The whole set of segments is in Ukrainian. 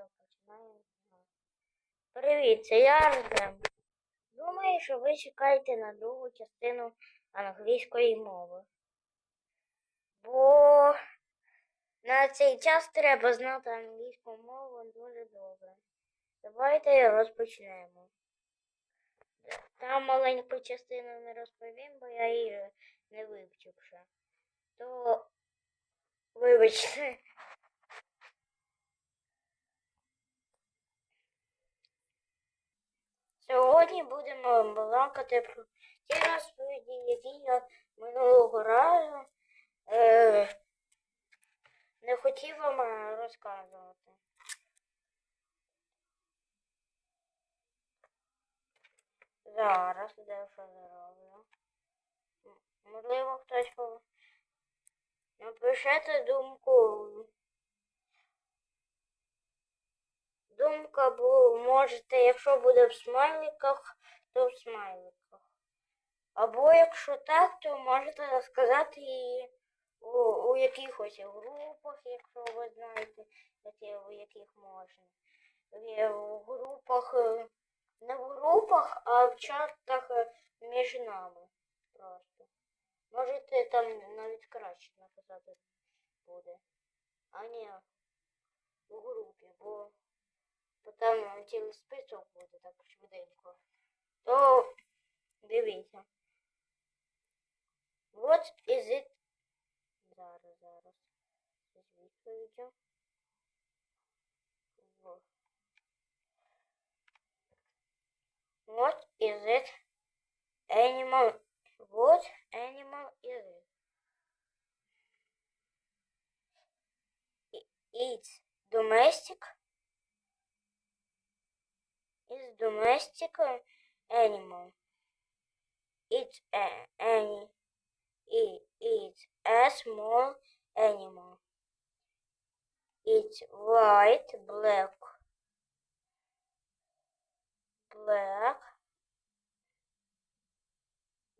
все, починаємо. Привіт, це я Артем. Думаю, що ви чекаєте на другу частину англійської мови. Бо на цей час треба знати англійську мову дуже добре. Давайте розпочнемо. Там маленьку частину не розповім, бо я її не вивчив ще. То вибачте. Сьогодні будемо балакати про ті розповіді, які я минулого разу е, не хотів вам розказувати. Зараз дещо зроблю. Можливо, хтось. Напишете думку. Думка бу можете, якщо буде в смайликах, то в смайликах. Або якщо так, то можете розказати її у, у якихось групах, якщо ви знаєте, які, у яких можна. В групах, е, не в групах, а в чатах е, між нами просто. Можете там навіть краще написати буде. А не у групі, бо бо там цілий список буде так швиденько. То дивіться. What is it? Зараз, зараз. З відповіддю. Во. What is it? Animal. What animal is it? I- It's domestic. Is domestic animal. It's a, any. It, it's a small animal. It's white, black, black,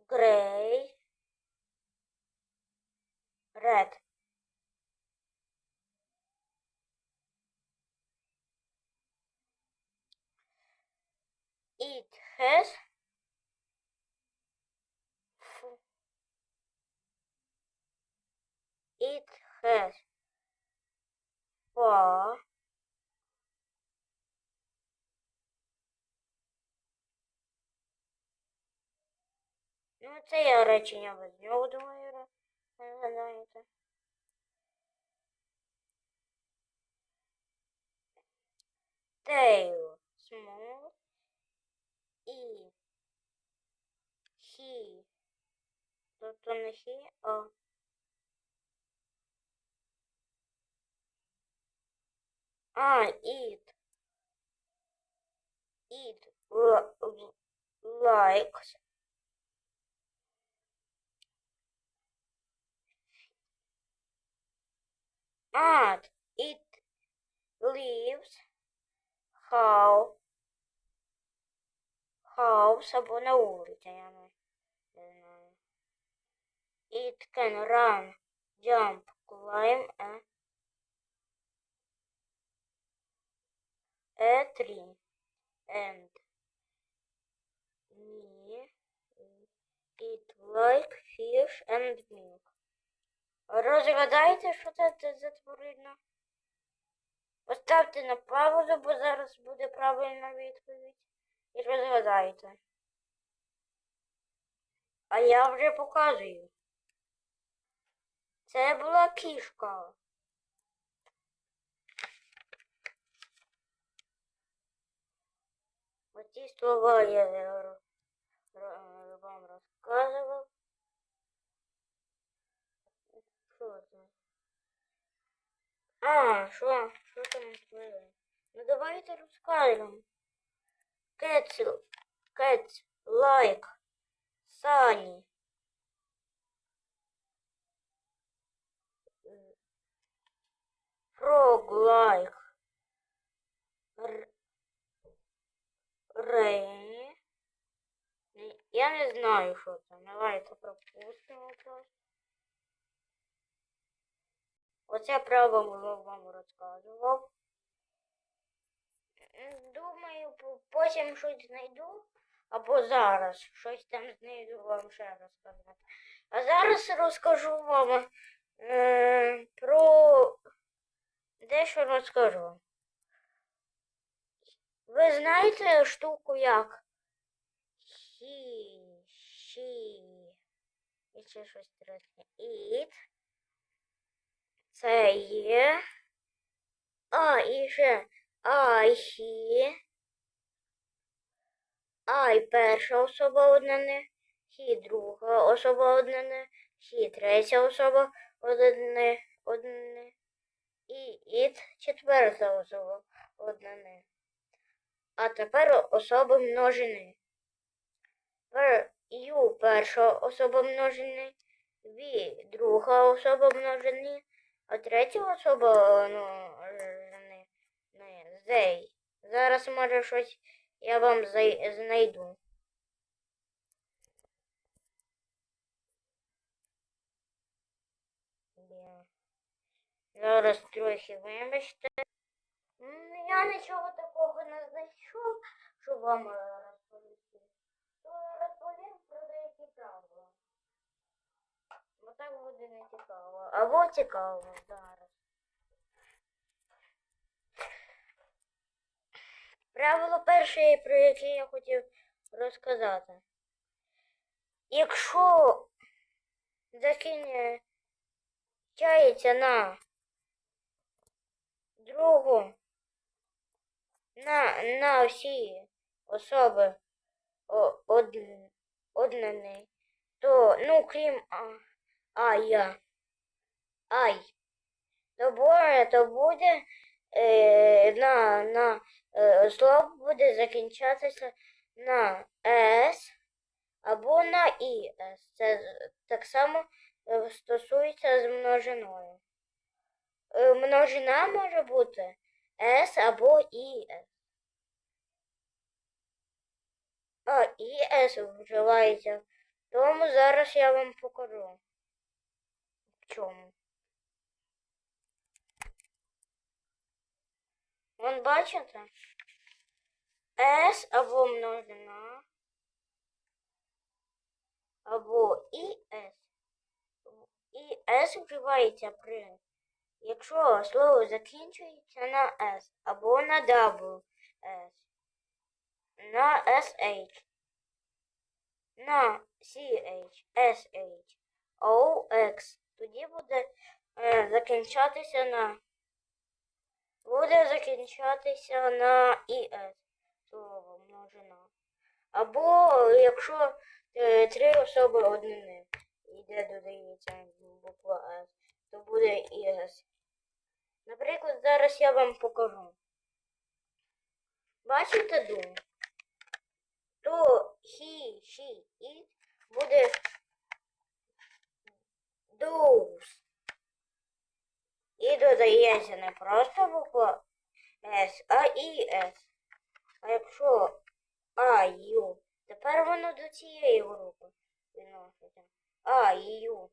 gray, red. Has it has four Ну, це я речення без нього думаю, знаєте. Tail small і he. Тобто не he, а А, l- l- likes and it lives how house або на вулиці, я не. It can run, jump, climb a, a tree and me it like fish and milk. Розгадайте, що це за тварина? Поставте на паузу, бо зараз буде правильна відповідь. І розгадайте. А я вже показую. Це була кішка. Оці слова я вам розказував. Що це? А, що? Що там було? Ну давайте розкажемо. Cats, cats like sunny. Rain. Ні, Я не знаю, що це. Давайте пропустимо просто. Оце право було вам розказував. Думаю, по- потім щось знайду, або зараз щось там знайду вам ще розказати. А зараз розкажу вам е, про дещо розкажу. Ви знаєте штуку як хі, ші, і ще щось третє. Іт. Це є. А, і ще I, he, I перша особа однини, he друга особа однини, he третя особа it четверта особа однини. А тепер особи множини. Пер, you перша особа множини, we друга особа множини, а третя особа множини не, зей. Зараз може щось я вам знайду. Є. Зараз трохи вибачте. Я нічого такого не знайшов, щоб вам е, розповісти. То розповім про деякі правила. Бо так буде не цікаво. Або цікаво зараз. Правило перше, про яке я хотів розказати. Якщо закінчається на другу, на, на всі особи од, однані, то, ну, крім а, а я, ай, то буде, то буде е, на, на е, слово буде закінчатися на С або на ІС. Це так само е, стосується з множиною. Е, Множина може бути С або ІС. А ІС вживається. Тому зараз я вам покажу. В чому. Вон бачите? С або множина, або ІС. ІС вживається при, якщо слово закінчується на С або на WS, на SH, на CH, SH, OX. Тоді буде е, закінчатися на буде закінчатися на ІС слово множина. Або якщо е, три особи однини йде додається буква С, то буде ІС. Наприклад, зараз я вам покажу. Бачите дум? То he, she, it буде those. І додається не просто буква С, а і С. А якщо А, Ю, тепер воно до цієї групи відноситься. А, Ю,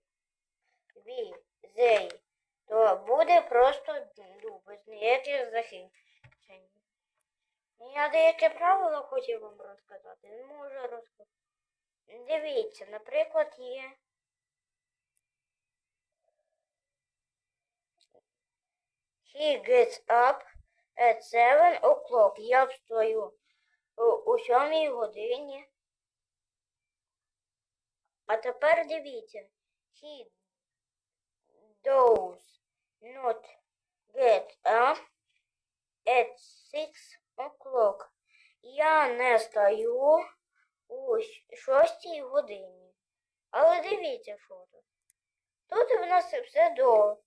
Ві, Зей, то буде просто без ніяких закінчень. Я деяке правило хотів вам розказати. Не можу розказати. Дивіться, наприклад, є. He gets up at seven o'clock. Я встаю у сьомій годині. А тепер дивіться. He does not get up at six o'clock. Я не стаю у шостій годині. Але дивіться, що тут. В нас все до.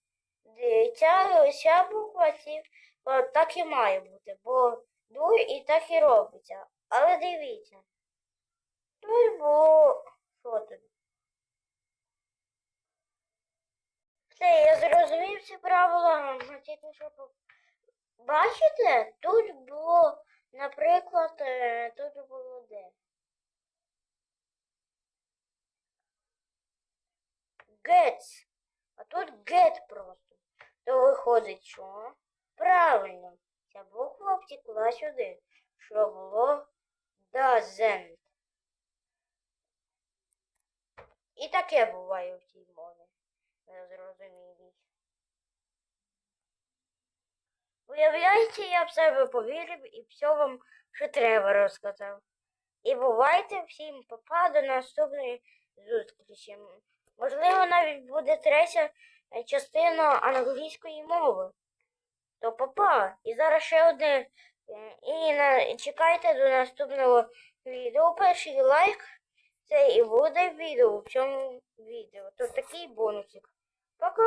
Ця, ця буква так і має бути, бо ду і так і робиться. Але дивіться. Тут було. Що Все, я зрозумів ці правила, тільки що Бачите, тут було, наприклад, е, тут було де? Gets. А тут get просто. То виходить що? Правильно. Ця буква втекла сюди, що було doesn't. І таке буває. Незрозумілій. Уявляєте, я в себе повірив і все вам, що треба, розказав. І бувайте всім папа до наступної зустрічі. Можливо, навіть буде третя е, частина англійської мови. То папа. І зараз ще одне. Е, І на... чекайте до наступного відео. Перший лайк. Це і буде відео в цьому відео. То такий бонусик. 僕